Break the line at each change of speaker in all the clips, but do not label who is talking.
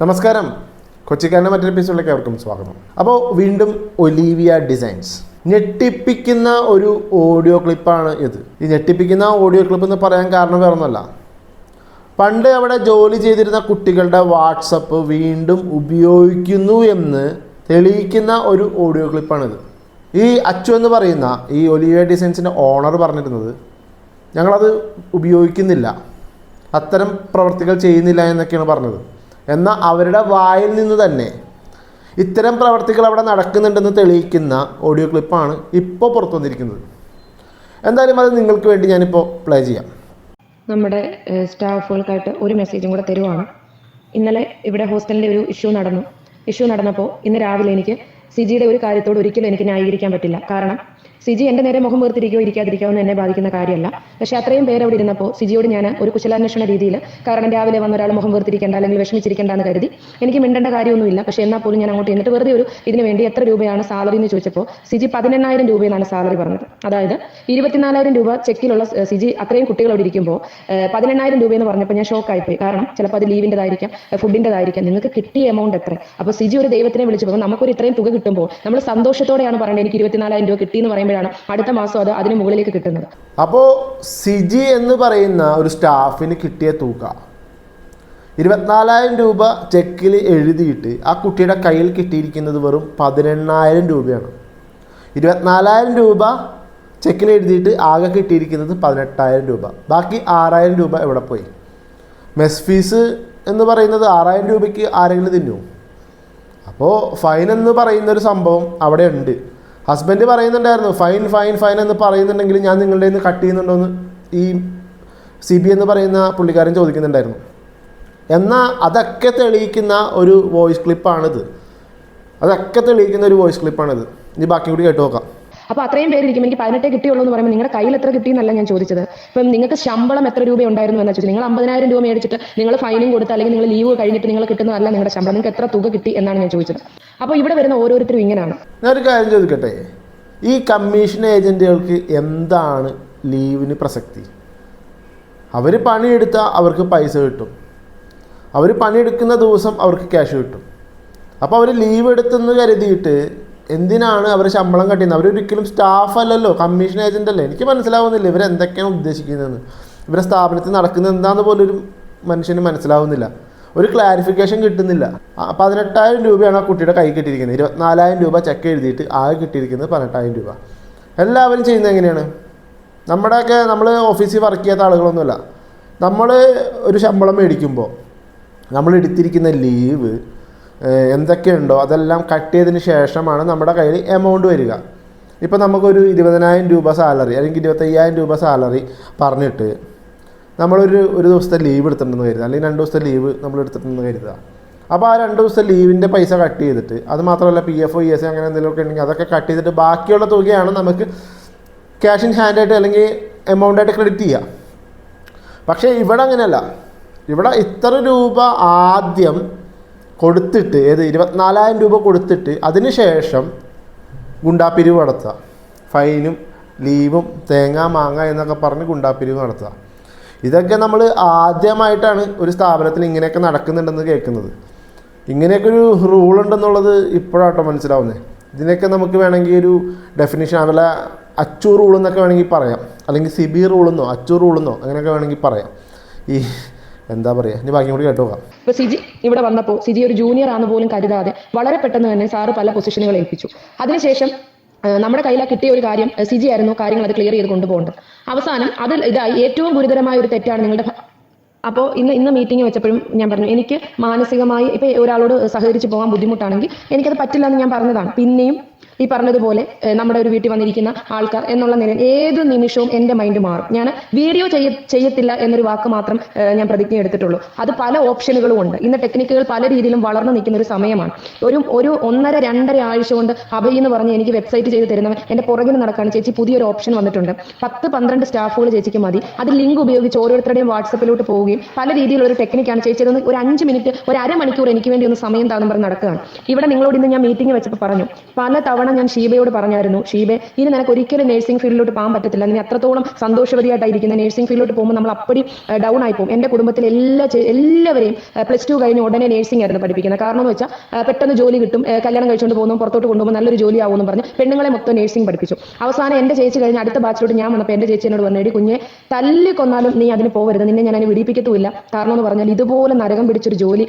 നമസ്കാരം. കൊച്ചിക്കാരന്റെ മറ്റൊരു എപ്പിസോഡിലേക്ക് അവർക്കും സ്വാഗതം. അപ്പോൾ വീണ്ടും ഒലീവിയ ഡിസൈൻസ് ഞെട്ടിപ്പിക്കുന്ന ഒരു ഓഡിയോ ക്ലിപ്പാണ് ഇത്. ഈ ഞെട്ടിപ്പിക്കുന്ന ഓഡിയോ ക്ലിപ്പ് എന്ന് പറയാൻ കാരണം വേറൊന്നുമല്ല. പണ്ട് അവിടെ ജോലി ചെയ്തിരുന്ന കുട്ടികളുടെ വാട്സപ്പ് വീണ്ടും ഉപയോഗിക്കുന്നു എന്ന് തെളിയിക്കുന്ന ഒരു ഓഡിയോ ക്ലിപ്പാണിത് ഈ അച്ചു എന്ന് പറയുന്ന ഈ ഒലിവിയ ഡിസൈൻസിന്റെ ഓണർ പറഞ്ഞിരുന്നത് ഞങ്ങളത് ഉപയോഗിക്കുന്നില്ല. അത്തരം പ്രവർത്തികൾ ചെയ്യുന്നില്ല എന്നൊക്കെയാണ് പറഞ്ഞത്. എന്നാൽ അവരുടെ വായിൽ നിന്ന് തന്നെ. ഇത്തരം പ്രവർത്തികൾ അവിടെ നടക്കുന്നുണ്ടെന്ന് തെളിയിക്കുന്ന ഓഡിയോ ക്ലിപ്പാണ് ഇപ്പോൾ പുറത്തു വന്നിരിക്കുന്നത്. എന്തായാലും അത് നിങ്ങൾക്ക് വേണ്ടി ഞാനിപ്പോൾ പ്ലേ ചെയ്യാം.
നമ്മുടെ സ്റ്റാഫുകൾക്കായിട്ട് ഒരു മെസ്സേജും കൂടെ തരുവാണ്. ഇന്നലെ ഇവിടെ ഹോസ്റ്റലിന്റെ ഒരു ഇഷ്യൂ നടന്നു. ഇഷ്യൂ നടന്നപ്പോൾ ഇന്ന് രാവിലെ എനിക്ക് സിജിയുടെ ഒരു കാര്യത്തോട് ഒരിക്കലും എനിക്ക് ന്യായീകരിക്കാൻ പറ്റില്ല. കാരണം സിജി എന്റെ നേരെ മുഖം വീർത്തിരിക്കുകയോ ഇരിക്കാതിരിക്കുകയോ എന്ന് എന്നെ ബാധിക്കുന്ന കാര്യമല്ല. പക്ഷെ അത്രയും പേര് അവിടെ ഇരുന്നപ്പോൾ സിജിയോട് ഞാൻ ഒരു കുശലാന്വേഷണ രീതിയിൽ കാരണം രാവിലെ വന്ന ഒരാൾ മുഖം വീർത്തിരിക്കേണ്ട അല്ലെങ്കിൽ വിഷമിച്ചിരിക്കേണ്ട എന്ന് കരുതി. എനിക്ക് മിണ്ടേണ്ട കാര്യമൊന്നുമില്ല. പക്ഷെ എന്നാൽ പോലും ഞാൻ അങ്ങോട്ട് എന്നിട്ട് വെറുതെ ഒരു ഇതിന് വേണ്ടി എത്ര രൂപയാണ് സാലറി എന്ന് ചോദിച്ചപ്പോൾ സിജി പതിനെണ്ണായിരം രൂപയെന്നാണ് സാലറി പറഞ്ഞത്. അതായത് ഇരുപത്തിനാലായിരം രൂപ ചെക്കിലുള്ള സിജി അത്രയും കുട്ടികൾ അവിടെ ഇരിക്കുമ്പോൾ പതിനെണ്ണായിരം രൂപ എന്ന് പറഞ്ഞപ്പോൾ ഞാൻ ഷോക്ക് ഷോക്കായിപ്പോയി കാരണം ചിലപ്പോൾ അത് ലീവിന്റെതായിരിക്കാം ഫുഡിന്റെതായിരിക്കാം നിങ്ങൾക്ക് കിട്ടിയ എമൗണ്ട് എത്ര? അപ്പോൾ സിജി ഒരു ദൈവത്തിനെ വിളിച്ചപ്പോൾ നമുക്കൊരു ഇത്രയും തുക കിട്ടുമ്പോൾ നമ്മൾ സന്തോഷത്തോടെയാണ് പറയുന്നത് എനിക്ക് ഇരുപത്തിനാലായിരം രൂപ കിട്ടി എന്ന് പറയുമ്പോഴാണ് അടുത്ത മാസം അത് അതിന് മുകളിലേക്ക് കിട്ടുന്നത്.
അപ്പോ സിജി എന്ന് പറയുന്ന ഒരു സ്റ്റാഫിന് കിട്ടിയ തുക ഇരുപത്തിനാലായിരം രൂപ ചെക്കിൽ എഴുതിയിട്ട് ആ കുട്ടിയുടെ കയ്യിൽ കിട്ടിയിരിക്കുന്നത് വെറും പതിനെണ്ണായിരം രൂപയാണ്. ഇരുപത്തിനാലായിരം രൂപ ചെക്കിൽ എഴുതിയിട്ട് ആകെ കിട്ടിയിരിക്കുന്നത് പതിനെട്ടായിരം രൂപ. ബാക്കി ആറായിരം രൂപ എവിടെ പോയി? മെസ് ഫീസ് എന്ന് പറയുന്നത് ആറായിരം രൂപയ്ക്ക് ആരെങ്കിലും തിന്നു? അപ്പോൾ ഫൈൻ എന്ന് പറയുന്ന ഒരു സംഭവം അവിടെ ഉണ്ട്. ഹസ്ബൻഡ് പറയുന്നുണ്ടായിരുന്നു ഫൈൻ ഫൈൻ ഫൈൻ എന്ന് പറയുന്നുണ്ടെങ്കിൽ ഞാൻ നിങ്ങളുടെ നിന്ന് കട്ട് ചെയ്യുന്നുണ്ടോ എന്ന് ഈ സി ബി എന്ന് പറയുന്ന പുള്ളിക്കാരൻ ചോദിക്കുന്നുണ്ടായിരുന്നു. എന്നാൽ അതൊക്കെ തെളിയിക്കുന്ന ഒരു വോയിസ് ക്ലിപ്പാണിത് അതൊക്കെ തെളിയിക്കുന്ന ഒരു വോയിസ് ക്ലിപ്പാണിത് ഇനി ബാക്കി കൂടി കേട്ട് നോക്കാം.
അപ്പോൾ അത്രയും പേര് ഇരിക്കും എനിക്ക് പതിനെട്ടേ കിട്ടിയുള്ളൂ എന്ന് പറയുമ്പോൾ നിങ്ങളുടെ കയ്യിൽ എത്ര കിട്ടിയെന്നല്ല ഞാൻ ചോദിച്ചത്. ഇപ്പം നിങ്ങൾക്ക് ശമ്പളം എത്ര രൂപ ഉണ്ടായിരുന്നു എന്നാ ചോദിച്ചത് നിങ്ങൾ അമ്പതിനായിരം രൂപ മേടിച്ചിട്ട് നിങ്ങൾ ഫൈനും കൊടുത്ത് അല്ലെങ്കിൽ നിങ്ങൾ ലീവ് കഴിഞ്ഞിട്ട് നിങ്ങൾ കിട്ടുന്നതല്ല നിങ്ങളുടെ ശമ്പളം. നിങ്ങൾക്ക് എത്ര തുക കിട്ടി എന്നാണ് ഞാൻ ചോദിച്ചത്. അപ്പോൾ ഇവിടെ വരുന്ന ഓരോരുത്തരും ഇങ്ങനെയാണ്.
ഞാനൊരു കാര്യം ചോദിക്കട്ടെ? ഈ കമ്മീഷൻ ഏജന്റുകൾക്ക് എന്താണ് ലീവിന് പ്രസക്തി? അവർ പണിയെടുത്താൽ അവർക്ക് പൈസ കിട്ടും. അവർ പണിയെടുക്കുന്ന ദിവസം അവർക്ക് ക്യാഷ് കിട്ടും. അപ്പോൾ അവർ ലീവ് എടുത്തെന്ന് കരുതിയിട്ട് എന്തിനാണ് അവർ ശമ്പളം കട്ടിയുന്നത് അവരൊരിക്കലും സ്റ്റാഫ് അല്ലല്ലോ കമ്മീഷൻ ഏജന്റ് അല്ലേ? എനിക്ക് മനസ്സിലാവുന്നില്ല ഇവരെന്തൊക്കെയാണ് ഉദ്ദേശിക്കുന്നതെന്ന്. ഇവരെ സ്ഥാപനത്തിൽ നടക്കുന്നത് എന്താണെന്ന് പോലും ഒരു മനുഷ്യന് മനസ്സിലാവുന്നില്ല. ഒരു ക്ലാരിഫിക്കേഷൻ കിട്ടുന്നില്ല. പതിനെട്ടായിരം രൂപയാണ് ആ കുട്ടിയുടെ കൈ കിട്ടിയിരിക്കുന്നത്. ഇരുപത്തിനാലായിരം രൂപ ചെക്ക് എഴുതിയിട്ട് ആകെ കിട്ടിയിരിക്കുന്നത് പതിനെട്ടായിരം രൂപ. എല്ലാവരും ചെയ്യുന്നത് എങ്ങനെയാണ്? നമ്മുടെയൊക്കെ നമ്മൾ ഓഫീസിൽ വർക്ക് ചെയ്യാത്ത ആളുകളൊന്നുമല്ല. നമ്മൾ ഒരു ശമ്പളം മേടിക്കുമ്പോൾ നമ്മൾ എടുത്തിരിക്കുന്ന ലീവ് എന്തൊക്കെയുണ്ടോ അതെല്ലാം കട്ട് ചെയ്തതിന് ശേഷമാണ് നമ്മുടെ കയ്യിൽ എമൗണ്ട് വരിക. ഇപ്പോൾ നമുക്കൊരു ഇരുപതിനായിരം രൂപ സാലറി അല്ലെങ്കിൽ ഇരുപത്തയ്യായിരം രൂപ സാലറി പറഞ്ഞിട്ട് നമ്മളൊരു ഒരു ദിവസത്തെ ലീവ് എടുത്തിട്ടുണ്ടെന്ന് കരുതുക. അല്ലെങ്കിൽ രണ്ട് ദിവസത്തെ ലീവ് നമ്മൾ എടുത്തിട്ടുണ്ടെന്ന് കരുതുക. അപ്പോൾ ആ രണ്ട് ദിവസത്തെ ലീവിന്റെ പൈസ കട്ട് ചെയ്തിട്ട് അത് മാത്രമല്ല P F O E S അങ്ങനെ എന്തെങ്കിലുമൊക്കെ ഉണ്ടെങ്കിൽ അതൊക്കെ കട്ട് ചെയ്തിട്ട് ബാക്കിയുള്ള തുകയാണ് നമുക്ക് ക്യാഷ് ഇൻ ഹാൻഡ് ആയിട്ട് അല്ലെങ്കിൽ എമൗണ്ട് ആയിട്ട് ക്രെഡിറ്റ് ചെയ്യുക. പക്ഷേ ഇവിടെ അങ്ങനെയല്ല. ഇവിടെ ഇത്ര രൂപ ആദ്യം കൊടുത്തിട്ട് ഏത് ഇരുപത്തിനാലായിരം രൂപ കൊടുത്തിട്ട് അതിന് ശേഷം ഗുണ്ടാപ്പിരിവ് നടത്തുക. ഫൈനും ലീവും തേങ്ങ മാങ്ങ എന്നൊക്കെ പറഞ്ഞ് ഗുണ്ടാപ്പിരിവ് നടത്തുക. ഇതൊക്കെ നമ്മൾ ആദ്യമായിട്ടാണ് ഒരു സ്ഥാപനത്തിൽ ഇങ്ങനെയൊക്കെ നടക്കുന്നുണ്ടെന്ന് കേൾക്കുന്നത്. ഇങ്ങനെയൊക്കെ ഒരു റൂൾ ഉണ്ടെന്നുള്ളത് ഇപ്പോഴാട്ടോ മനസ്സിലാവുന്നത് ഇതിനൊക്കെ നമുക്ക് വേണമെങ്കിൽ ഒരു ഡെഫിനിഷൻ അവല അച്ചു റൂൾ എന്നൊക്കെ വേണമെങ്കിൽ പറയാം. അല്ലെങ്കിൽ സിബി റൂളെന്നോ അച്ചു റൂളെന്നോ അങ്ങനെയൊക്കെ വേണമെങ്കിൽ പറയാം. ഈ എന്താ പറയുക ഇനി ബാക്കി കൂടി കേട്ടോ
ഇപ്പൊ സിജി ഇവിടെ വന്നപ്പോൾ സിജി ഒരു ജൂനിയർ ആണെന്ന് പോലും കരുതാതെ വളരെ പെട്ടെന്ന് തന്നെ സാറ് പല പൊസിഷനുകൾ ഏൽപ്പിച്ചു. അതിനുശേഷം നമ്മുടെ കയ്യിൽ കിട്ടിയ ഒരു കാര്യം സിജി ആയിരുന്നു കാര്യങ്ങൾ അത് ക്ലിയർ ചെയ്ത് കൊണ്ടുപോകേണ്ടത്. അവസാനം അതിൽ ഇതായി ഏറ്റവും ഗുരുതരമായ ഒരു തെറ്റാണ് നിങ്ങളുടെ അപ്പോൾ ഇന്ന് ഇന്ന് മീറ്റിംഗ് വെച്ചപ്പോഴും ഞാൻ പറഞ്ഞു എനിക്ക് മാനസികമായി ഇപ്പൊ ഒരാളോട് സഹകരിച്ച് പോകാൻ ബുദ്ധിമുട്ടാണെങ്കിൽ എനിക്കത് പറ്റില്ല എന്ന് ഞാൻ പറഞ്ഞതാണ്. പിന്നെയും ഈ പറഞ്ഞതുപോലെ നമ്മുടെ ഒരു വീട്ടിൽ വന്നിരിക്കുന്ന ആൾക്കാർ എന്നുള്ള നിലയിൽ ഏത് നിമിഷവും എന്റെ മൈൻഡ് മാറും. ഞാൻ വീഡിയോ ചെയ്യ ചെയ്യത്തില്ല എന്നൊരു വാക്ക് മാത്രം ഞാൻ പ്രതിജ്ഞ എടുത്തിട്ടുള്ളൂ. അത് പല ഓപ്ഷനുകളും ഉണ്ട്. ഇന്ന് ടെക്നിക്കുകൾ പല രീതിയിലും വളർന്നു നിൽക്കുന്ന ഒരു സമയമാണ്. ഒരു ഒരു ഒന്നര രണ്ടര ആഴ്ച കൊണ്ട് അഭയ എന്ന് പറഞ്ഞ് എനിക്ക് വെബ്സൈറ്റ് ചെയ്ത് തരുന്നവൻ എന്റെ പുറകിൽ നടക്കാണ് ചേച്ചി. പുതിയൊരു ഓപ്ഷൻ വന്നിട്ടുണ്ട്. പത്ത് പന്ത്രണ്ട് സ്റ്റാഫുകൾ ചേച്ചിക്ക് മതി. അത് ലിങ്ക് ഉപയോഗിച്ച് ഓരോരുത്തരുടെയും വാട്സപ്പിലോട്ട് പോവുകയും പല രീതിയിലുള്ള ഒരു ടെക്നിക്കാണ് ചേച്ചി. അതൊന്ന് ഒരു അഞ്ച് മിനിറ്റ് ഒരു അരമണിക്കൂർ എനിക്ക് വേണ്ടി ഒന്ന് സമയം താന്നും പറഞ്ഞ് നടക്കുകയാണ്. ഇവിടെ നിങ്ങളോട് ഇന്ന് ഞാൻ മീറ്റിംഗ് വെച്ചപ്പോൾ പറഞ്ഞു പല തവണ തവണ ഞാൻ ഷീബയോട് പറഞ്ഞായിരുന്നു ഷീബെ ഇനി നിനക്ക് ഒരിക്കലും നഴ്സിംഗ് ഫീൽഡിലോട്ട് പോകാൻ പറ്റത്തില്ല. നീ അത്രത്തോളം സന്തോഷവതിയായിട്ടായിരിക്കുന്ന നഴ്സിംഗ് ഫീൽഡിലോട്ട് പോകുമ്പോൾ നമ്മൾ അപ്പടി ഡൗൺ ആയി പോകും. എന്റെ കുടുംബത്തിൽ എല്ലാ എല്ലാവരെയും പ്ലസ് ടു കഴിഞ്ഞ് ഉടനെ നഴ്സിംഗ് ആയിരുന്നു പഠിപ്പിക്കുന്നത്. കാരണം എന്ന് വെച്ചാൽ പെട്ടെന്ന് ജോലി കിട്ടും കല്യാണം കഴിച്ചുകൊണ്ട് പോകുന്നു പുറത്തോട്ട് കൊണ്ടുപോകുമ്പോൾ നല്ലൊരു ജോലി ആവുമെന്ന് പറഞ്ഞ് പെണ്ണുങ്ങളെ മൊത്തം നഴ്സിംഗ് പഠിപ്പിച്ചു. അവസാനം എന്റെ ചേച്ചി കഴിഞ്ഞ് അടുത്ത ബാച്ചിലോട്ട് ഞാൻ വന്നപ്പോൾ എന്റെ ചേച്ചി എന്നോട് പറഞ്ഞു "എടി കുഞ്ഞെ തല്ലി കൊന്നാലും നീ അതിന് പോകരുത് നിന്നെ ഞാൻ അതിന് വിടിപ്പിക്കത്തുമില്ല. കാരണം എന്ന് പറഞ്ഞാൽ ഇതുപോലെ നരകം പിടിച്ചൊരു ജോലി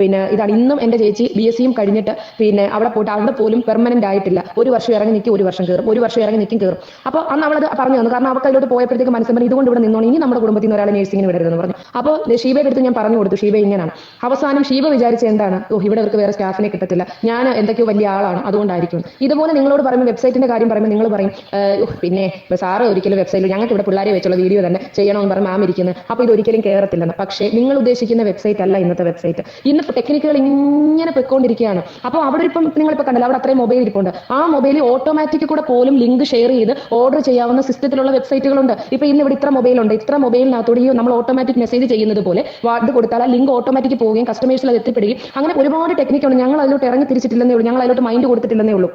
പിന്നെ ഇതാണ് ഇന്നും എന്റെ ചേച്ചി ബി എസ് സിയും കഴിഞ്ഞിട്ട് പിന്നെ അവിടെ പോയിട്ട് അവിടെ പോലും പെർമനന്റ് ആയിട്ടില്ല. ഒരു വർഷം ഇറങ്ങി നിൽക്കും ഒരു വർഷം കയറും ഒരു വർഷം ഇറങ്ങി നിൽക്കും കയറും അപ്പോൾ അന്ന് അവളത് പറഞ്ഞു തന്നു. കാരണം അവർക്ക് അതിലോട്ട് പോയപ്പോഴത്തേക്ക് പറഞ്ഞു ഇതുകൊണ്ട് ഇവിടെ നിന്നോണം. ഇനി നമ്മുടെ കുടുംബത്തിൽ നിന്ന് ഒരാളെ നഴ്സിംഗിന് വിടരുതെന്ന് പറഞ്ഞു. അപ്പോൾ ഷീബയുടെ അടുത്ത് ഞാൻ പറഞ്ഞു കൊടുത്തു. ഷീബ ഇങ്ങനെയാണ് അവസാനം ഷീബ വിചാരിച്ച എന്താണ്? ഓ ഇവിടെ അവർക്ക് വേറെ സ്റ്റാഫിനെ കിട്ടത്തില്ല. ഞാൻ എന്തൊക്കെയോ വലിയ ആളാണ്. അതുകൊണ്ടായിരിക്കും. ഇതുപോലെ നിങ്ങളോട് പറയുമ്പോൾ വെബ്സൈറ്റിന്റെ കാര്യം പറയുമ്പോൾ നിങ്ങൾ പറയും "ഏഹ്, പിന്നെ സാറ് ഒരിക്കലും വെബ്സൈറ്റിൽ ഞങ്ങൾക്ക് ഇവിടെ പിള്ളേരെ വെച്ചുള്ള വീഡിയോ തന്നെ ചെയ്യണമെന്ന് പറഞ്ഞ് മാം ഇരിക്കുന്നത് അപ്പോൾ ഇത് ഒരിക്കലും കയറത്തില്ലെന്ന് പക്ഷേ നിങ്ങൾ ഉദ്ദേശിക്കുന്ന വെബ്സൈറ്റ് അല്ല ഇന്നത്തെ വെബ്സൈറ്റ് ഇന്ന് ടെക്നിക്കുകൾ ഇങ്ങനെ പൊയ്ക്കൊണ്ടിരിക്കുകയാണ്. അപ്പോൾ അവിടെ ഇപ്പം നിങ്ങളിപ്പോൾ കണ്ടല്ലോ അവിടെ അത്രയും മൊബൈൽ ഇരിപ്പുണ്ട്. ആ മൊബൈലിൽ ഓട്ടോമാറ്റിക് കൂടെ പോലും ലിങ്ക് ഷെയർ ചെയ്ത് ഓർഡർ ചെയ്യാവുന്ന സിസ്റ്റത്തിലുള്ള വെബ്സൈറ്റുകളുണ്ട് ഇപ്പൊ ഇന്ന് ഇവിടെ ഇത്ര മൊബൈൽ ഉണ്ട്. ഇത്ര മൊബൈലിനകത്തോടെ നമ്മൾ ഓട്ടോമാറ്റിക് മെസ്സേജ് ചെയ്യുന്നത് പോലെ വാർഡ് കൊടുത്താൽ ആ ലിങ്ക് ഓട്ടോമാറ്റിക് പോവുകയും കസ്റ്റമേഴ്സിൽ അത് എത്തിപ്പെടുകയും അങ്ങനെ ഒരുപാട് ടെക്നിക്കുണ്ട് ഞങ്ങൾ അതിലോട്ട് ഇറങ്ങി തിരിച്ചിട്ടില്ലെന്നേ ഉള്ളൂ. ഞങ്ങൾ അതിലോട്ട് മൈൻഡ് കൊടുത്തിട്ടില്ലെന്നേ ഉള്ളൂ.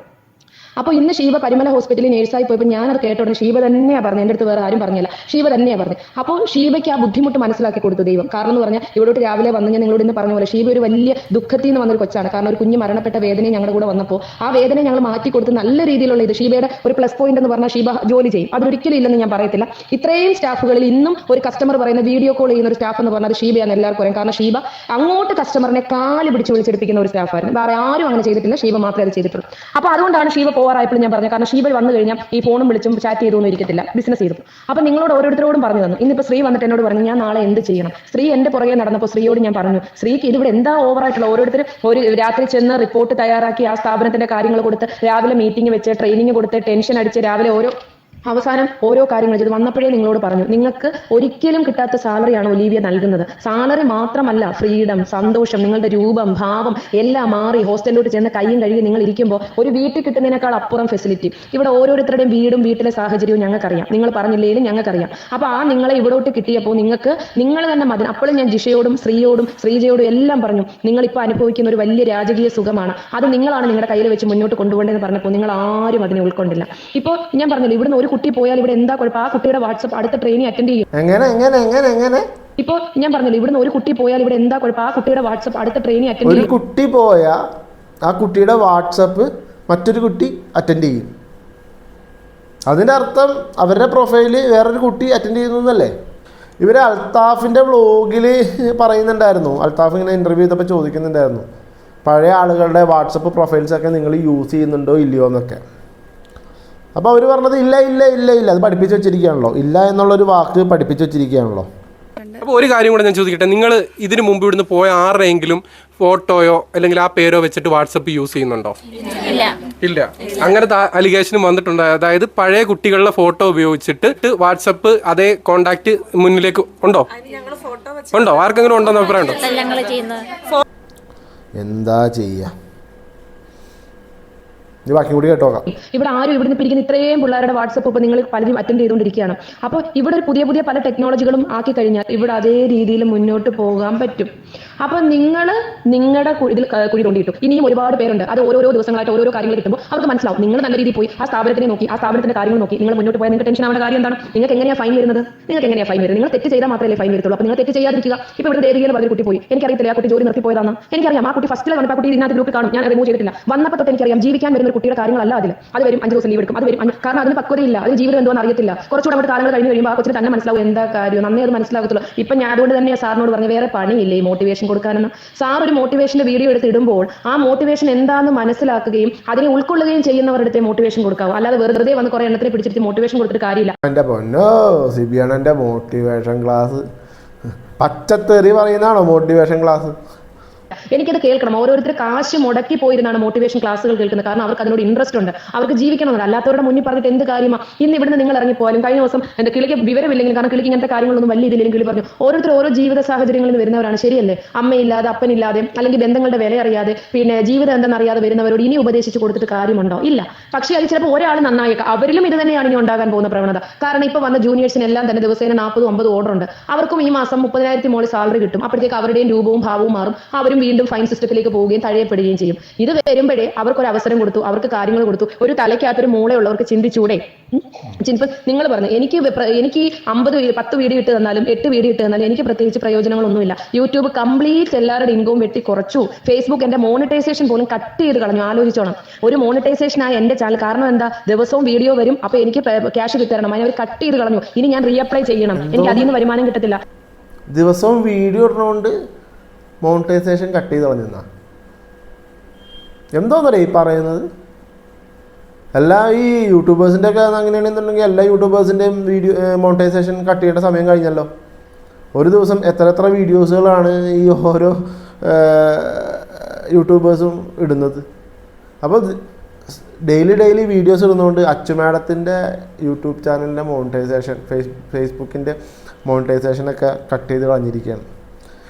അപ്പോൾ ഇന്ന് ഷീബ പരിമല ഹോസ്പിറ്റലിൽ നേഴ്സായി പോയപ്പോൾ ഞാൻ കേട്ട കേട്ടോ ഷീബ തന്നെയാണ് പറഞ്ഞത്. എന്റെ അടുത്ത് വേറെ ആരും പറഞ്ഞില്ല. ഷീബ തന്നെയാണ് പറഞ്ഞത്. അപ്പോൾ ഷീബയ്ക്ക് ആ ബുദ്ധിമുട്ട് മനസ്സിലാക്കി കൊടുത്തു ദൈവം. കാരണം എന്ന് പറഞ്ഞാൽ ഇവിടോട്ട് രാവിലെ വന്ന് ഞാൻ നിങ്ങളോട് ഇന്ന് പറഞ്ഞ പോലെ ഷീബ ഒരു വലിയ ദുഃഖത്തിൽ നിന്ന് വന്നൊരു കൊച്ചാണ്. കാരണം ഒരു കുഞ്ഞ് മരണപ്പെട്ട വേദനയും ഞങ്ങളുടെ കൂടെ വന്നപ്പോൾ ആ വേദന ഞങ്ങൾ മാറ്റി കൊടുത്ത് നല്ല രീതിയിലുള്ള ഇത് ഷീബയുടെ ഒരു പ്ലസ് പോയിന്റ് എന്ന് പറഞ്ഞാൽ ഷീബ ജോലി ചെയ്യും. അതൊരിക്കലും ഇല്ലെന്ന് ഞാൻ പറയത്തില്ല. ഇത്രയും സ്റ്റാഫുകളിൽ ഇന്നും ഒരു കസ്റ്റമർ പറയുന്ന വീഡിയോ കോൾ ചെയ്യുന്ന ഒരു സ്റ്റാഫ് എന്ന് പറഞ്ഞാൽ ഷീബയാണ് എല്ലാവർക്കും അറിയാം. കാരണം ഷീബ അങ്ങോട്ട് കസ്റ്റമറിനെ കാൽ പിടിച്ച് വിളിച്ചെടുപ്പിക്കുന്ന ഒരു സ്റ്റാഫായിരുന്നു വേറെ ആരും അങ്ങനെ ചെയ്തിട്ടില്ല. ഷീബ മാത്രമേ അത് ചെയ്തിട്ടുള്ളൂ. അപ്പോൾ അതുകൊണ്ടാണ് ഷീബ പോകാറായപ്പോൾ ഞാൻ പറഞ്ഞു. കാരണം ഷീബൽ വന്നു കഴിഞ്ഞാൽ ഈ ഫോണും വിളിച്ചും ചാറ്റ് ചെയ്തൊന്നും ഇരിക്കത്തില്ല. ബിസിനസ് ചെയ്തു. അപ്പൊ നിങ്ങളോട് ഓരോരുത്തരോടും പറഞ്ഞു തന്നു. ഇന്നിപ്പോൾ ശ്രീ വന്നിട്ട് എന്നോട് പറഞ്ഞു ഞാൻ നാളെ എന്ത് ചെയ്യണം? സ്ത്രീ എന്റെ പുറകെ നടന്നപ്പോൾ സ്ത്രീയോട് ഞാൻ പറഞ്ഞു സ്ത്രീക്ക് ഇതിവിടെ എന്താ ഓവറായിട്ടുള്ള ഓരോരുത്തർ ഒരു രാത്രി ചെന്ന് റിപ്പോർട്ട് തയ്യാറാക്കി ആ സ്ഥാപനത്തിന്റെ കാര്യങ്ങൾ കൊടുത്ത് രാവിലെ മീറ്റിംഗ് വെച്ച് ട്രെയിനിങ് കൊടുത്ത് ടെൻഷൻ അടിച്ച് രാവിലെ ഓരോ അവസാനം ഓരോ കാര്യങ്ങൾ ചെയ്ത്. വന്നപ്പോഴേ നിങ്ങളോട് പറഞ്ഞു നിങ്ങൾക്ക് ഒരിക്കലും കിട്ടാത്ത സാലറിയാണ് ഒലീവിയ നൽകുന്നത്? സാലറി മാത്രമല്ല ഫ്രീഡം സന്തോഷം നിങ്ങളുടെ രൂപം ഭാവം എല്ലാം മാറി ഹോസ്റ്റലിലോട്ട് ചെന്ന് കൈയും കഴുകി നിങ്ങൾ ഇരിക്കുമ്പോൾ ഒരു വീട്ടിൽ കിട്ടുന്നതിനേക്കാൾ അപ്പുറം ഫെസിലിറ്റി ഇവിടെ ഓരോരുത്തരുടെയും വീടും വീട്ടിലെ സാഹചര്യവും ഞങ്ങൾക്കറിയാം. നിങ്ങൾ പറഞ്ഞില്ലെങ്കിലും ഞങ്ങൾക്കറിയാം. അപ്പോൾ ആ നിങ്ങളെ ഇവിടോട്ട് കിട്ടിയപ്പോൾ നിങ്ങൾക്ക് നിങ്ങൾ തന്നെ മതി. അപ്പോഴും ഞാൻ ജിഷയോടും ശ്രീയോടും ശ്രീജയോടും എല്ലാം പറഞ്ഞു നിങ്ങൾ ഇപ്പോൾ അനുഭവിക്കുന്ന ഒരു വലിയ രാജകീയ സുഖമാണ്. അത് നിങ്ങളാണ് നിങ്ങളുടെ കയ്യിൽ വെച്ച് മുന്നോട്ട് കൊണ്ടുപോകേണ്ടതെന്ന് പറഞ്ഞപ്പോൾ നിങ്ങൾ ആരും അതിനെ ഉൾക്കൊണ്ടില്ല. ഇപ്പോൾ ഞാൻ പറഞ്ഞില്ല ഇവിടുന്ന് ഒരു കുട്ടി പോയാൽ ഇവിടെ എന്താ കുഴപ്പം? ആ കുട്ടിയുടെ വാട്സപ്പ് അടുത്ത ട്രെയിനിങ് അറ്റൻഡ് ചെയ്യും.
എങ്ങനെ എങ്ങനെ എങ്ങനെ എങ്ങനെ?
ഇപ്പോ ഞാൻ പറഞ്ഞില്ല ഇവിടുന്ന് ഒരു കുട്ടി പോയാൽ ഇവിടെ എന്താ കുഴപ്പം? ആ കുട്ടിയുടെ വാട്സപ്പ് അടുത്ത ട്രെയിനിങ് അറ്റൻഡ്
ഒരു
ചെയ്യും.
കുട്ടി പോയാ ആ കുട്ടിയുടെ വാട്സപ്പ് മറ്റൊരു കുട്ടി അറ്റൻഡ് ചെയ്യും. അതിന്റെ അർത്ഥം അവരുടെ പ്രൊഫൈൽ വേറൊരു കുട്ടി അറ്റൻഡ് ചെയ്യുന്നു എന്നല്ലേ? ഇവർ അൽത്താഫിന്റെ വ്ളോഗിൽ പറയുന്നുണ്ടായിരുന്നു. അൽത്താഫ് ഇങ്ങനെ ഇന്റർവ്യൂ ചെയ്തപ്പോൾ ചോദിക്കുന്നുണ്ടായിരുന്നു. പഴയ ആളുകളുടെ വാട്സപ്പ് പ്രൊഫൈൽസൊക്കെ നിങ്ങൾ യൂസ് ചെയ്യുന്നുണ്ടോ ഇല്ലയോ എന്നൊക്കെ. അപ്പോൾ അവർ പറഞ്ഞത് ഇല്ല ഇല്ല ഇല്ല ഇല്ല. അത് പഠിപ്പിച്ച് വെച്ചിരിക്കുകയാണല്ലോ. ഇല്ല എന്നുള്ളൊരു വാക്ക് പഠിപ്പിച്ച് വെച്ചിരിക്കുകയാണല്ലോ.
അപ്പോൾ ഒരു കാര്യം കൂടെ ഞാൻ ചോദിക്കട്ടെ. നിങ്ങൾ ഇതിനു മുമ്പ് ഇവിടുന്ന് പോയ ആരുടെയെങ്കിലും ഫോട്ടോയോ അല്ലെങ്കിൽ ആ പേരോ വെച്ചിട്ട് വാട്സപ്പ് യൂസ് ചെയ്യുന്നുണ്ടോ?
ഇല്ല.
ഇല്ല. അങ്ങനത്തെ അലിഗേഷനും വന്നിട്ടുണ്ട്. അതായത് പഴയ കുട്ടികളുടെ ഫോട്ടോ ഉപയോഗിച്ചിട്ട് വാട്സപ്പ് അതേ കോണ്ടാക്ട് മുന്നിലേക്ക് ഉണ്ടോ? ഉണ്ടോ? ആർക്കെങ്കിലും ഉണ്ടോ അഭിപ്രായം ഉണ്ടോ?
എന്താ ചെയ്യുക ഇത് ബാക്കി കൂടി കേട്ടോക്കാം.
ഇവിടെ ആരും ഇവിടുന്ന് പിരിക്കുന്ന ഇത്രയും പിള്ളേരുടെ വാട്സപ്പ് ഇപ്പൊ നിങ്ങൾ പലരും അറ്റൻഡ് ചെയ്തുകൊണ്ടിരിക്കുകയാണ്. അപ്പോൾ ഇവിടെ പുതിയ പുതിയ പല ടെക്നോളജികളും ആക്കി കഴിഞ്ഞാൽ ഇവിടെ അതേ രീതിയിൽ മുന്നോട്ട് പോകാൻ പറ്റും. അപ്പോൾ നിങ്ങൾ നിങ്ങളുടെ ഇതിൽ കുഴി തോണ്ടിയിട്ടു. ഇനിയും ഒരുപാട് പേരുണ്ട്. അത് ഓരോരോ ദിവസങ്ങളായിട്ട് ഓരോ കാര്യങ്ങൾ കിട്ടുമ്പോൾ അവർക്ക് മനസ്സിലാവും. നിങ്ങൾ നല്ല രീതിയിൽ പോയി ആ സ്ഥാപനത്തിനെ നോക്കി ആ സ്ഥാപനത്തിന്റെ കാര്യങ്ങൾ നോക്കി നിങ്ങൾ മുന്നോട്ട് പോയാൽ നിങ്ങൾക്ക് ടെൻഷൻ ആവേണ്ട കാര്യം എന്താണ്? നിങ്ങൾക്ക് എങ്ങനെയാണ് ഫൈൻ വരുന്നത്? നിങ്ങൾക്ക് എങ്ങനെയാണ് ഫൈൻ വരുന്നത്? നിങ്ങൾ തെറ്റ് ചെയ്താൽ മാത്രമേ ഫൈൻ വരുത്തുള്ളൂ. അപ്പോൾ നിങ്ങൾ തെറ്റ് ചെയ്യാതിരിക്കുക. ഇപ്പോൾ ഇവിടെ ഏരിയയിൽ പറഞ്ഞ കുട്ടി പോയി. എനിക്കറിയത്തില്ല ആ കുട്ടി ജോലി നിർത്തി പോയതാണ് എനിക്കറിയാം ആ കുട്ടി ഫസ്റ്റിൽ വന്നപ്പോൾ കുട്ടി ഇതിനകത്ത് ഗ്രൂപ്പ് കാണും. ഞാൻ റിമൂവ് ചെയ്തിട്ടില്ല. വന്നപ്പോൾ തൊട്ട് എനിക്കറിയാം ജീവിക്കാൻ വരുന്ന ഒരു കുട്ടിയുടെ കാര്യങ്ങളല്ല അതിൽ അത് വരും അഞ്ച് ദിവസം ലീവ് എടുക്കും. അത് വരും. കാരണം അതിന് പക്വതയില്ല. അതിന് ജീവിതം എന്തോന്ന് അറിയത്തില്ല. കുറച്ചുകൂടെ അവിടെ കാലങ്ങൾ കഴിഞ്ഞ് കഴിയുമ്പോൾ ആ കൊച്ചിന് തന്നെ മനസ്സിലാവും എന്താ കാര്യം? നന്നേ അത് മനസ്സിലാകത്തുള്ളൂ. ഇപ്പം ഞാൻ അതുകൊണ്ട് തന്നെ സാറിനോട് പറഞ്ഞു വേറെ പണിയില്ലേ മോട്ടിവേഷൻ കൊടുക്കാനെന്ന് സാർ ഒരു മോട്ടിവേഷന്റെ വീഡിയോ എടുത്ത് ഇടുമ്പോൾ ആ മോട്ടിവേഷൻ എന്താണെന്ന് മനസ്സിലാക്കുകയും അതിനെ ഉൾക്കൊള്ളുകയും ചെയ്യുന്നവരുടെ മോട്ടിവേഷൻ കൊടുക്കാവും. അല്ലാതെ വെറുതെ വന്ന് കുറെ എണ്ണത്തിനെ പിടിച്ചിട്ട് മോട്ടിവേഷൻ കൊടുത്തിട്ട് കാര്യമില്ല.
എന്റെ പൊന്നോ സിബിയാണെന്റെ മോട്ടിവേഷൻ ക്ലാസ് പച്ചത്തെറി പറയുന്നതാണോ മോട്ടിവേഷൻ ക്ലാസ്
എനിക്കത് കേൾക്കണം. ഓരോരുത്തർ കാശ് മുടക്കി പോയിരുന്നാണ് മോട്ടിവേഷൻ ക്ലാസ്സുകൾ കേൾക്കുന്നത്. കാരണം അവർക്ക് അതിനോട് ഇൻട്രസ്റ്റ് ഉണ്ട്. അവർക്ക് ജീവിക്കണമെന്നില്ല. അല്ലാത്തവരുടെ മുന്നിൽ പറഞ്ഞിട്ട് എന്ത് കാര്യമാ? ഇന്ന് ഇവിടുന്ന് നിങ്ങൾ ഇറങ്ങിപ്പോയാലും കഴിഞ്ഞ ദിവസം എന്റെ കിളിക്ക് വിവരമില്ലെങ്കിൽ കാരണം കിളിക്ക് ഇങ്ങനത്തെ കാര്യങ്ങളൊന്നും വലിയ ഇതില്ലെങ്കിൽ കിളി പറഞ്ഞു ഓരോരുത്തർ ഓരോ ജീവിത സാഹചര്യങ്ങളിൽ നിന്ന് വരുന്നവരാണ്. ശരിയല്ലേ? അമ്മയില്ലാതെ അപ്പനില്ലാതെ അല്ലെങ്കിൽ ബന്ധങ്ങളുടെ വില അറിയാതെ പിന്നെ ജീവിതം എന്തെന്നറിയാതെ വരുന്നവരോട് ഇനി ഉപദേശിച്ച് കൊടുത്തിട്ട് കാര്യമുണ്ടോ? ഇല്ല. പക്ഷേ അത് ചിലപ്പോൾ ഒരാൾ നന്നായേക്കാം. അവരിലും ഇത് തന്നെയാണ് ഇനി ഉണ്ടാകാൻ പോകുന്ന പ്രവണത. കാരണം ഇപ്പൊ വന്ന ജൂനിയേഴ്സിന് എല്ലാം തന്നെ ദിവസേന നാൽപ്പതും അമ്പതും ഓർഡർ ഉണ്ട്. അവർക്കും ഈ മാസം മുപ്പതിനായിരത്തി മോളിൽ സാലറി കിട്ടും. അപ്പോഴത്തേക്ക് അവരുടെയും രൂപവും ഭാവവും മാറും. അവരും വീണ്ടും വീണ്ടും ഫൈൻ സിസ്റ്റത്തിലേക്ക് പോവുകയും തഴയപ്പെടുകയും ചെയ്യും. ഇത് വരുമ്പോഴേ അവർക്ക് ഒരു അവസരം കൊടുത്തു അവർക്ക് കാര്യങ്ങൾ കൊടുത്തു. ഒരു തലയ്ക്കകത്തൊരു മൂളയുള്ളവർക്ക് ചിന്തിച്ചൂടെ? ചിലപ്പോൾ നിങ്ങൾ പറഞ്ഞു എനിക്ക് എനിക്ക് അമ്പത് പത്ത് വീഡിയോ ഇട്ട് തന്നാലും എട്ട് വീഡിയോ ഇട്ട് തന്നാലും എനിക്ക് പ്രത്യേകിച്ച് പ്രയോജനങ്ങളൊന്നുമില്ല. യൂട്യൂബ് കംപ്ലീറ്റ് എല്ലാവരുടെ ഇൻകവും വെട്ടി കുറച്ചു. ഫേസ്ബുക്ക് എന്റെ മോണിറ്റൈസേഷൻ പോലും കട്ട് ചെയ്ത് കളഞ്ഞു. ആലോചിച്ചോണം. ഒരു മോണിറ്റൈസേഷൻ ആയ എന്റെ ചാനൽ കാരണം എന്താ? ദിവസവും വീഡിയോ വരും. അപ്പൊ എനിക്ക് ക്യാഷ് കിട്ടണം. അതിനെ അവർ കട്ട് ചെയ്ത് കളഞ്ഞു. ഇനി ഞാൻ റീഅപ്ലൈ ചെയ്യണം. എനിക്ക് അതിൽ നിന്ന് വരുമാനം കിട്ടത്തില്ല.
ദിവസവും വീഡിയോ ഇടുന്നതുകൊണ്ട് മോണിറ്റൈസേഷൻ കട്ട് ചെയ്ത് കളഞ്ഞെന്നാ എന്തോന്നറിയ ഈ പറയുന്നത്? എല്ലാ ഈ യൂട്യൂബേഴ്സിന്റെ ഒക്കെ അങ്ങനെയാണെന്നുണ്ടെങ്കിൽ എല്ലാ യൂട്യൂബേഴ്സിന്റെയും വീഡിയോ മോണിറ്റൈസേഷൻ കട്ട് ചെയ്യേണ്ട സമയം കഴിഞ്ഞല്ലോ. ഒരു ദിവസം എത്ര എത്ര വീഡിയോസുകളാണ് ഈ ഓരോ യൂട്യൂബേഴ്സും ഇടുന്നത്? അപ്പോൾ ഡെയിലി ഡെയിലി വീഡിയോസ് ഇടുന്നതുകൊണ്ട് അച്ചു മാഡത്തിന്റെ യൂട്യൂബ് ചാനലിന്റെ മോണിറ്റൈസേഷൻ ഫേസ് ഫേസ്ബുക്കിന്റെ മോണിറ്റൈസേഷനൊക്കെ കട്ട് ചെയ്ത് കളഞ്ഞിരിക്കുകയാണ്.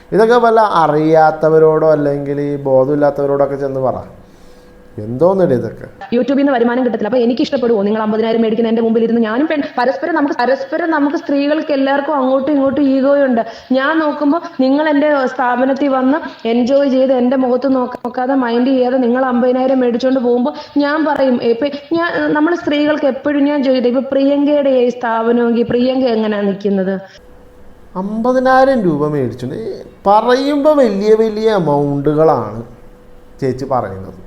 ഇതൊക്കെ വല്ല അറിയാത്തവരോടോ അല്ലെങ്കിൽ ഈ ബോധമില്ലാത്തവരോടൊക്കെ ചെന്ന് പറ.
യൂട്യൂബിൽ നിന്ന് വരുമാനം കിട്ടത്തില്ല. അപ്പൊ എനിക്ക് ഇഷ്ടപ്പെടുവോ നിങ്ങൾ അമ്പതിനായിരം മേടിക്കുന്ന എന്റെ മുമ്പിൽ ഇരുന്ന് ഞാനും പെൺ പരസ്പരം നമുക്ക് പരസ്പരം നമുക്ക് സ്ത്രീകൾക്ക് എല്ലാവർക്കും അങ്ങോട്ടും ഇങ്ങോട്ടും ഈഗോയുണ്ട് ഞാൻ നോക്കുമ്പോൾ നിങ്ങൾ എന്റെ സ്ഥാപനത്തിൽ വന്ന് എൻജോയ് ചെയ്ത് എന്റെ മുഖത്ത് നോക്ക- നോക്കാതെ മൈൻഡ് ചെയ്യാതെ നിങ്ങൾ അമ്പതിനായിരം മേടിച്ചുകൊണ്ട് പോകുമ്പോൾ ഞാൻ പറയും ഇപ്പൊ ഞാൻ നമ്മൾ സ്ത്രീകൾക്ക് എപ്പോഴും ഞാൻ ചോദിക്കട്ടെ ഇപ്പൊ പ്രിയങ്കയുടെ സ്ഥാപനമെങ്കിൽ പ്രിയങ്ക എങ്ങനെയാണ് നിൽക്കുന്നത്
അമ്പതിനായിരം രൂപ മേടിച്ചു പറയുമ്പോൾ വലിയ വലിയ എമൗണ്ടുകളാണ് ചേച്ചി പറയുന്നത്.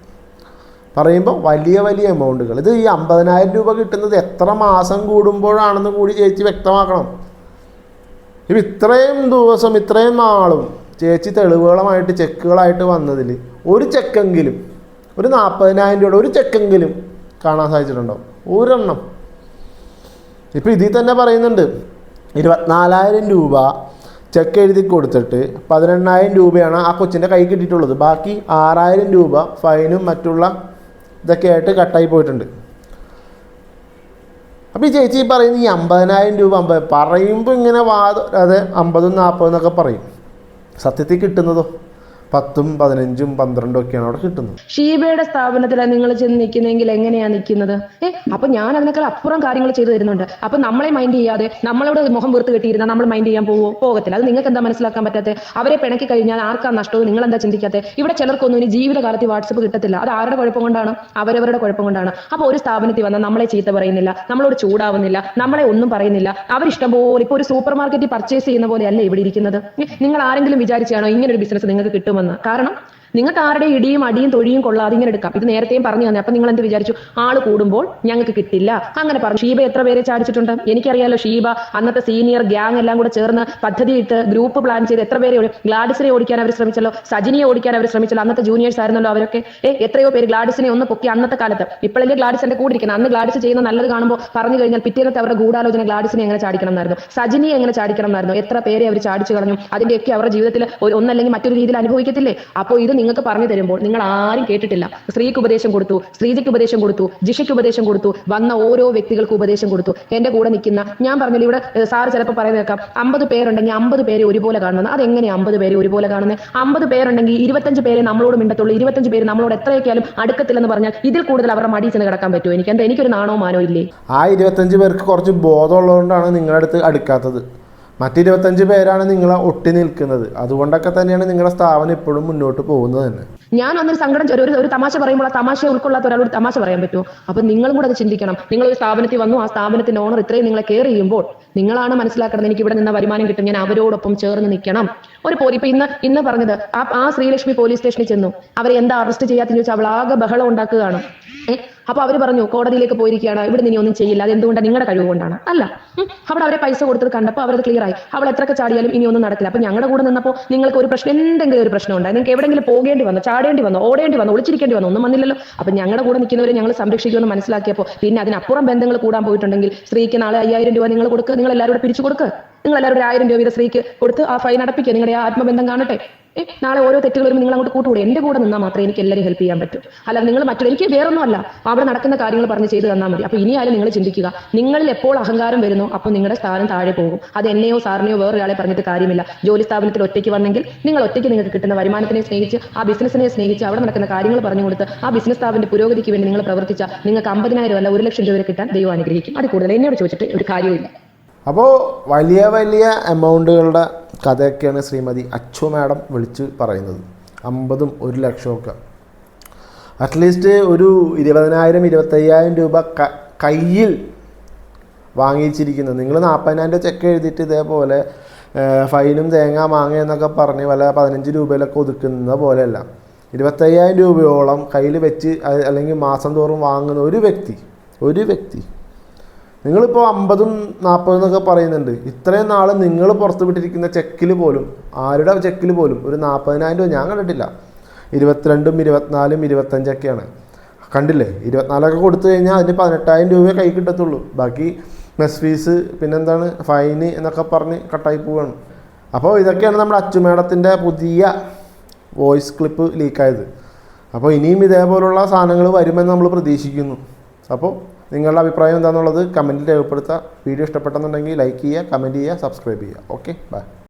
പറയുമ്പോൾ വലിയ വലിയ എമൗണ്ടുകൾ ഇത് ഈ അമ്പതിനായിരം രൂപ കിട്ടുന്നത് എത്ര മാസം കൂടുമ്പോഴാണെന്ന് കൂടി ചേച്ചി വ്യക്തമാക്കണം. ഇപ്പം ഇത്രയും ദിവസം ഇത്രയും നാളും ചേച്ചി തെളിവുകളുമായിട്ട് ചെക്കുകളായിട്ട് വന്നതിൽ ഒരു ചെക്കെങ്കിലും ഒരു നാൽപ്പതിനായിരം രൂപയുടെ ഒരു ചെക്കെങ്കിലും കാണാൻ സാധിച്ചിട്ടുണ്ടോ? ഒരെണ്ണം. ഇപ്പം ഇതിൽ തന്നെ പറയുന്നുണ്ട് ഇരുപത്തിനാലായിരം രൂപ ചെക്ക് എഴുതി കൊടുത്തിട്ട് പതിനെണ്ണായിരം രൂപയാണ് ആ കൊച്ചിന്റെ കൈ കിട്ടിയിട്ടുള്ളത്. ബാക്കി ആറായിരം രൂപ ഫൈനും മറ്റുള്ള ഇതൊക്കെ ആയിട്ട് കട്ടായി പോയിട്ടുണ്ട്. അപ്പോൾ ഈ ചേച്ചി പറയുന്ന ഈ അമ്പതിനായിരം രൂപ അമ്പത് പറയുമ്പോൾ ഇങ്ങനെ വാദ അതെ അമ്പതും നാൽപ്പതും എന്നൊക്കെ പറയും. സത്യത്തിൽ കിട്ടുന്നതോ? പത്തും പതിനഞ്ചും പന്ത്രണ്ടും ഒക്കെയാണ് അവിടെ കിട്ടുന്നത്.
ഷീബയുടെ സ്ഥാപനത്തിലാണ് നിങ്ങൾ ചെന്ന് നിൽക്കുന്നെങ്കിൽ എങ്ങനെയാണ് നിൽക്കുന്നത്? ഏ അപ്പൊ ഞാൻ അതിനേക്കാൾ അപ്പുറം കാര്യങ്ങൾ ചെയ്തു തരുന്നുണ്ട്. അപ്പൊ നമ്മളെ മൈൻഡ് ചെയ്യാതെ നമ്മളോട് മുഖം വീർത്ത് കെട്ടിയിരുന്ന നമ്മൾ മൈൻഡ് ചെയ്യാൻ പോവോ? പോകത്തില്ല. അത് നിങ്ങൾക്ക് എന്താ മനസ്സിലാക്കാൻ പറ്റാത്ത? അവരെ പിണക്കി കഴിഞ്ഞാൽ ആർക്കാ നഷ്ടവും? നിങ്ങൾ എന്താ ചിന്തിക്കാത്ത? ഇവിടെ ചിലർക്കൊന്നും ഇനി ജീവിതകാലത്ത് വാട്സപ്പ് കിട്ടത്തില്ല. അത് ആരുടെ കുഴപ്പം കൊണ്ടാണ്? അവരവരുടെ കുഴപ്പം കൊണ്ടാണ്. അപ്പൊ ഒരു സ്ഥാപനത്തിൽ വന്നാൽ നമ്മളെ ചീത്ത പറയുന്നില്ല. നമ്മളോട് ചൂടാവുന്നില്ല. നമ്മളെ ഒന്നും പറയുന്നില്ല. അവരിഷ്ടം പോലെ ഇപ്പൊ ഒരു സൂപ്പർ മാർക്കറ്റിൽ പർച്ചേസ് ചെയ്യുന്ന പോലെയല്ല ഇവിടെ ഇരിക്കുന്നത്? നിങ്ങൾ ആരെങ്കിലും വിചാരിച്ചാണോ ഇങ്ങനെ ഒരു ബിസിനസ് നിങ്ങൾക്ക് കാരണം നിങ്ങൾക്ക് ആരുടെ ഇടിയും അടിയും തൊഴിയും കൊള്ളാതെ ഇങ്ങനെ എടുക്കാം. ഇത് നേരത്തെയും പറഞ്ഞു തന്നെ. അപ്പൊ നിങ്ങൾ എന്ത് വിചാരിച്ചു? ആൾ കൂടുമ്പോൾ ഞങ്ങൾക്ക് കിട്ടില്ല. അങ്ങനെ പറഞ്ഞു. ഷീബ എത്ര പേരെ ചാടിച്ചിട്ടുണ്ട്? എനിക്കറിയാലോ ഷീബ അന്നത്തെ സീനിയർ ഗ്യാങ് എല്ലാം കൂടെ ചേർന്ന് പദ്ധതി ഇട്ട് ഗ്രൂപ്പ് പ്ലാൻ ചെയ്ത് എത്ര പേരെ ഗ്ലാഡിസിനെ ഓടിക്കാൻ അവർ ശ്രമിച്ചല്ലോ? സജിനിയെ ഓടിക്കാൻ അവർ ശ്രമിച്ചല്ലോ? അന്നത്തെ ജൂനിയേഴ്സ് ആയിരുന്നല്ലോ അവരൊക്കെ? ഏ എത്രയോ പേര് ഗ്ലാഡിസിനെ ഒന്ന് പൊക്കി അന്നത്തെ കാലത്ത്. ഇപ്പോഴല്ലേ ഗ്ലാഡിസ് എന്റെ കൂടെ ഇരിക്കുന്നത്? അന്ന് ഗ്ലാഡിസ് ചെയ്യുന്ന നല്ലത് കാണുമ്പോൾ പറഞ്ഞു കഴിഞ്ഞാൽ പിറ്റേന്നത്തെ അവരുടെ ഗൂഢാലോചന ഗ്ലാഡിസിനെ എങ്ങനെ ചാടിക്കണം എന്നായിരുന്നു. സജിനിയെ എങ്ങനെ ചാടിക്കണം എന്നായിരുന്നു. എത്ര പേരെ അവർ ചാടിച്ചു കളഞ്ഞു? അതിന്റെയൊക്കെ അവരുടെ ജീവിതത്തിൽ ഒന്നല്ലെങ്കിൽ മറ്റൊരു രീതിയിൽ അനുഭവിക്കത്തില്ലേ? അപ്പോൾ ഇത് നിങ്ങൾക്ക് പറഞ്ഞു തരുമ്പോൾ നിങ്ങൾ ആരും കേട്ടിട്ടില്ല. സ്ത്രീക്ക് ഉപദേശം കൊടുത്തു സ്ത്രീജിക്ക് ഉപദേശം കൊടുത്തു ജിഷയ്ക്ക് ഉപദേശം കൊടുത്തു വന്ന ഓരോ വ്യക്തികൾക്ക് ഉപദേശം കൊടുത്തു. എന്റെ കൂടെ നിൽക്കുന്ന ഞാൻ പറഞ്ഞില്ല ഇവിടെ സാറ് ചിലപ്പോൾ പറയുന്നത് കേൾക്കാം. അമ്പത് പേരുണ്ടെങ്കിൽ അമ്പത് പേരെ ഒരുപോലെ കാണുന്നത്. അതെങ്ങനെയാണ് അമ്പത് പേരെ ഒരുപോലെ കാണുന്നത്? അമ്പത് പേരുണ്ടെങ്കിൽ ഇരുപത്തഞ്ച് പേരെ നമ്മളോട് മിണ്ടത്തുള്ളൂ. ഇരുപത്തഞ്ച് പേര് നമ്മളോട് എത്രയൊക്കെയാലും അടുക്കത്തില്ലെന്ന് പറഞ്ഞാൽ ഇതിൽ കൂടുതൽ അവരുടെ മടി ചെന്ന് കിടക്കാൻ പറ്റുമോ? എനിക്ക് എന്താ എനിക്കൊരു നാണോ മാനോ ഇല്ലേ?
ആ ഇരുപത്തഞ്ച് പേർക്ക് കുറച്ച് ബോധമുള്ളതുകൊണ്ടാണ് നിങ്ങളുടെ അടുത്ത് അടുക്കാത്തത്. മറ്റ് ഇരുപത്തഞ്ച് പേരാണ് നിങ്ങളെ ഒട്ടി നിൽക്കുന്നത്. അതുകൊണ്ടൊക്കെ തന്നെയാണ് നിങ്ങളുടെ സ്ഥാപനം ഇപ്പോഴും മുന്നോട്ട് പോകുന്നത് തന്നെ.
ഞാൻ അന്നൊരു സങ്കടം ഒരു ഒരു തമാശ പറയുമ്പോൾ ആ തമാശ ഉൾക്കൊള്ളാത്ത ഒരാളോട് തമാശ പറയാൻ പറ്റുമോ? അപ്പൊ നിങ്ങളും കൂടെ അത് ചിന്തിക്കണം. നിങ്ങൾ ഒരു സ്ഥാപനത്തിൽ വന്നു ആ സ്ഥാപനത്തിന്റെ ഓണർ ഇത്രയും നിങ്ങളെ കെയർ ചെയ്യുമ്പോൾ നിങ്ങളാണ് മനസ്സിലാക്കേണ്ടത് എനിക്ക് ഇവിടെ നിന്ന് വരുമാനം കിട്ടും ഞാൻ അവരോടൊപ്പം ചേർന്ന് നിൽക്കണം. ഒരു പോലീസ് ഇപ്പൊ ഇന്ന് ഇന്ന് പറഞ്ഞത് ആ ശ്രീലക്ഷ്മി പോലീസ് സ്റ്റേഷനിൽ ചെന്നു. അവരെ എന്താ അറസ്റ്റ് ചെയ്യാത്തെന്ന് ചോദിച്ചാൽ അവൾ ആകെ ബഹളം ഉണ്ടാക്കുകയാണ്. അപ്പൊ അവർ പറഞ്ഞു കോടതിയിലേക്ക് പോയിരിക്കുകയാണ്. ഇവിടെ ഇനി ഒന്നും ചെയ്യില്ല. അത് എന്തുകൊണ്ടാണ് നിങ്ങളുടെ കഴിവ് കൊണ്ടാണ്. അല്ല. അവിടെ അവരെ പൈസ കൊടുത്തത് കണ്ടപ്പോൾ അവരത് ക്ലിയർ ആയി. അവൾ എത്രയൊക്കെ ചാടിയാലും ഇനി ഒന്നും നടക്കില്ല. അപ്പൊ ഞങ്ങളുടെ കൂടെ നിന്നപ്പോൾ നിങ്ങൾക്ക് ഒരു പ്രശ്നം എന്തെങ്കിലും ഒരു പ്രശ്നം ഉണ്ടായി. നിങ്ങൾക്ക് എവിടെങ്കിലും പോകേണ്ടി വന്നു? ചാടേണ്ടി വന്നു? ഓടേണ്ടി വന്നു? ഒളിച്ചിരിക്കേണ്ടി വന്നു? ഒന്നും വന്നില്ലല്ലോ. അപ്പൊ ഞങ്ങളുടെ കൂടെ നിൽക്കുന്നവരെ ഞങ്ങൾ സംരക്ഷിക്കുമെന്ന് മനസ്സിലാക്കിയപ്പോൾ പിന്നെ അതിനപ്പുറം ബന്ധങ്ങൾ കൂടാൻ പോയിട്ടുണ്ടെങ്കിൽ സ്ത്രീക്ക് നാളെ അയ്യായിരം രൂപ നിങ്ങൾ കൊടുക്കുക നിങ്ങൾ എല്ലാവരും പിരിച്ചു കൊടുക്കുക നിങ്ങൾ എല്ലാവരും ഒരു ആയിരം രൂപ വീതം സ്ത്രീക്ക് കൊടുത്ത് ആ ഫൈൻ അടപ്പിക്കുക നിങ്ങളുടെ ആ ആത്മബന്ധം കാണട്ടെ. നാളെ ഓരോ തെറ്റുകൾ വരുമ്പോൾ നിങ്ങൾ അങ്ങോട്ട് കൂട്ടുകൂടെ? എന്റെ കൂടെ നിന്നാൽ മാത്രമേ എനിക്ക് എല്ലാവരും ഹെൽപ്പ് ചെയ്യാൻ പറ്റൂ. അല്ലാതെ നിങ്ങൾ മറ്റുള്ള എനിക്ക് വേറൊന്നുമല്ല. അവിടെ നടക്കുന്ന കാര്യങ്ങൾ പറഞ്ഞ് ചെയ്തു തന്നാൽ മതി. അപ്പൊ ഇനിയായാലും നിങ്ങൾ ചിന്തിക്കുക. നിങ്ങളിൽ എപ്പോൾ അഹങ്കാരം വരുന്നു അപ്പോൾ നിങ്ങളുടെ സ്ഥാനം താഴെ പോകും. അത് എന്നെയോ സാറിനെയോ വേറൊരാളെ പറഞ്ഞിട്ട് കാര്യമില്ല. ജോലി സ്ഥാപനത്തിൽ ഒറ്റയ്ക്ക് വന്നെങ്കിൽ നിങ്ങൾ ഒറ്റയ്ക്ക് നിങ്ങൾക്ക് കിട്ടുന്ന വരുമാനത്തിനെ സ്നേഹിച്ച് ആ ബിസിനസിനെ സ്നേഹിച്ച് അവിടെ നടക്കുന്ന കാര്യങ്ങൾ പറഞ്ഞു കൊടുത്ത് ആ ബിസിനസ് സ്ഥാപനത്തിന്റെ പുരോഗതിക്ക് വേണ്ടി നിങ്ങൾ പ്രവർത്തിച്ച നിങ്ങൾക്ക് അമ്പതിനായിരം അല്ല ഒരു ലക്ഷം രൂപ കിട്ടാൻ ദൈവം അനുഗ്രഹിക്കും. അത് കൂടുതൽ എന്നോട് ചോദിച്ചിട്ട് ഒരു കാര്യമില്ല
അപ്പോൾ വലിയ വലിയ എമൗണ്ടുകളുടെ കഥയൊക്കെയാണ് ശ്രീമതി അച്ചു മാഡം വിളിച്ച് പറയുന്നത്. അമ്പതും ഒരു ലക്ഷമൊക്കെ. അറ്റ്ലീസ്റ്റ് ഒരു ഇരുപതിനായിരം ഇരുപത്തയ്യായിരം രൂപ ക- കയ്യിൽ വാങ്ങിച്ചിരിക്കുന്നത് നിങ്ങൾ നാൽപ്പതിനായിരം രൂപ ചെക്ക് എഴുതിയിട്ട് ഇതേപോലെ ഫൈനും തേങ്ങ മാങ്ങ എന്നൊക്കെ പറഞ്ഞ് വല്ല പതിനഞ്ച് രൂപയിലൊക്കെ ഒതുക്കുന്ന പോലെയല്ല. ഇരുപത്തയ്യായിരം രൂപയോളം കയ്യിൽ വെച്ച് അല്ലെങ്കിൽ മാസം തോറും വാങ്ങുന്ന ഒരു വ്യക്തി ഒരു വ്യക്തി നിങ്ങളിപ്പോൾ അമ്പതും നാൽപ്പതും എന്നൊക്കെ പറയുന്നുണ്ട്. ഇത്രയും നാൾ നിങ്ങൾ പുറത്ത് വിട്ടിരിക്കുന്ന ചെക്കിൽ പോലും ആരുടെ ചെക്കിൽ പോലും ഒരു നാൽപ്പതിനായിരം രൂപ ഞാൻ കണ്ടിട്ടില്ല. ഇരുപത്തിരണ്ടും ഇരുപത്തിനാലും ഇരുപത്തഞ്ചൊക്കെയാണ്. കണ്ടില്ലേ? ഇരുപത്തിനാലൊക്കെ കൊടുത്തു കഴിഞ്ഞാൽ അതിന് പതിനെട്ടായിരം രൂപയെ കൈ കിട്ടത്തുള്ളൂ. ബാക്കി മെസ് ഫീസ് പിന്നെന്താണ്? ഫൈന് എന്നൊക്കെ പറഞ്ഞ് കട്ടായി പോവുകയാണ് അപ്പോൾ ഇതൊക്കെയാണ് നമ്മുടെ അച്ചുമേടത്തിന്റെ പുതിയ വോയിസ് ക്ലിപ്പ് ലീക്കായത് അപ്പോൾ ഇനിയും ഇതേപോലുള്ള സാധനങ്ങൾ വരുമെന്ന് നമ്മൾ പ്രതീക്ഷിക്കുന്നു. അപ്പോൾ നിങ്ങളുടെ അഭിപ്രായം എന്താണെന്നുള്ളത് കമന്റിൽ രേഖപ്പെടുത്തുക. വീഡിയോ ഇഷ്ടപ്പെട്ടെന്നുണ്ടെങ്കിൽ ലൈക്ക് ചെയ്യുക കമന്റ് ചെയ്യുക സബ്സ്ക്രൈബ് ചെയ്യുക. Okay bye